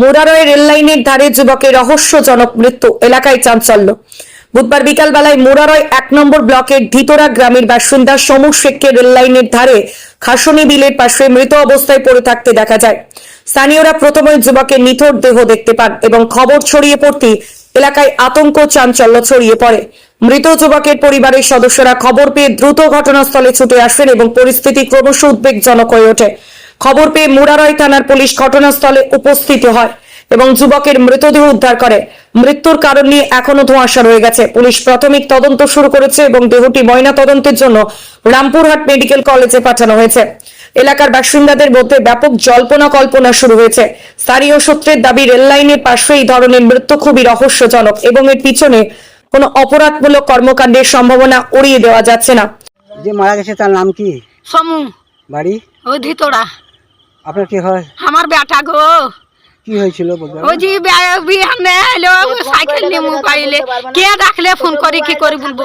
মোরারয় রেললাইনের ধারে যুবকের রহস্যজনক মৃত্যু, এলাকায় চাঞ্চল্য। বুধবার বিকালবেলায় মোরারয় এক নম্বর ব্লকের ধিতরা গ্রামের বাসিন্দা সমু শেখকে রেললাইনের ধারে খাসনি বিলের পাশে মৃত অবস্থায় পড়ে থাকতে দেখা যায়। স্থানীয়রা প্রথমে যুবকের নিথর দেহ দেখতে পান এবং খবর ছড়িয়ে পড়তে এলাকায় আতঙ্ক চাঞ্চল্য ছড়িয়ে পড়ে। মৃত যুবকের পরিবারের সদস্যরা খবর পেয়ে দ্রুত ঘটনাস্থলে ছুটে আসেন এবং পরিস্থিতি ক্রমশ উদ্বেগজনক হয়ে ওঠে। খবর পেয়ে মুরারয় থানার পুলিশ ঘটনাস্থলে উপস্থিত হয় এবং যুবকের মৃতদেহ উদ্ধার করে। মৃত্যুর কারণ নিয়ে এখনও ধোঁয়াশা রয়ে গেছে। পুলিশ প্রাথমিক তদন্ত শুরু করেছে এবং দেহটি ময়না তদন্তের জন্য রামপুরহাট মেডিকেল কলেজে পাঠানো হয়েছে। এলাকার বাসিন্দাদের মধ্যে ব্যাপক জল্পনা কল্পনা শুরু হয়েছে। স্থানীয় সূত্রের দাবি রেল লাইনের পাশে এই ধরনের মৃত্যু খুবই রহস্যজনক এবং এর পিছনে কোনো অপরাধমূলক কর্মকাণ্ডের সম্ভাবনা উড়িয়ে দেওয়া যাচ্ছে না। যে মারা গেছে তার নাম কি? সমু। বাড়ি? ওই ধিতোড়া আপনার কি হয়? আমার বেটা গো। কি হয়েছিল ওই যে বে- বিহানে এলো সাইকেল নিয়ে মোবাইলে কে ডাকলে ফোন করে কি করে বলব?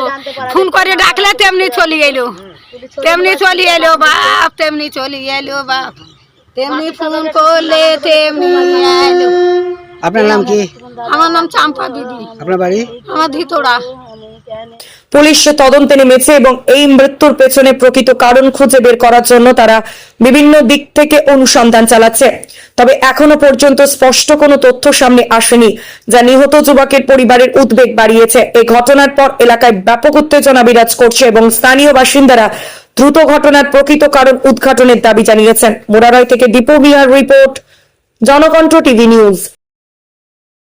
ফোন করে ডাকলে তেমনি চলে এলো। তেমনি চলে এলো বাপ তেমনি চলে এলো বাপ। তেমনি ফোন করলে তেমনি এলো। আপনার নাম কি? আমার নাম চাম্পা দিদি। আপনার বাড়ি? আমার ধিতোড়া পুলিশ তদন্তে নেমেছে এবং এই মৃত্যুর পেছনে প্রকৃত কারণ খুঁজে বের করার জন্য তারা বিভিন্ন দিক থেকে অনুসন্ধান চালাচ্ছে। তবে এখনও পর্যন্ত স্পষ্ট কোনো তথ্য সামনে আসেনি যা নিহত যুবকের পরিবারের উদ্বেগ বাড়িয়েছে। এই ঘটনার পর এলাকায় ব্যাপক উত্তেজনা বিরাজ করছে এবং স্থানীয় বাসিন্দারা দ্রুত ঘটনার প্রকৃত কারণ উদ্ঘাটনের দাবি জানিয়েছেন। মোরারয় থেকে Dipu Bihar report, Janakantha TV news.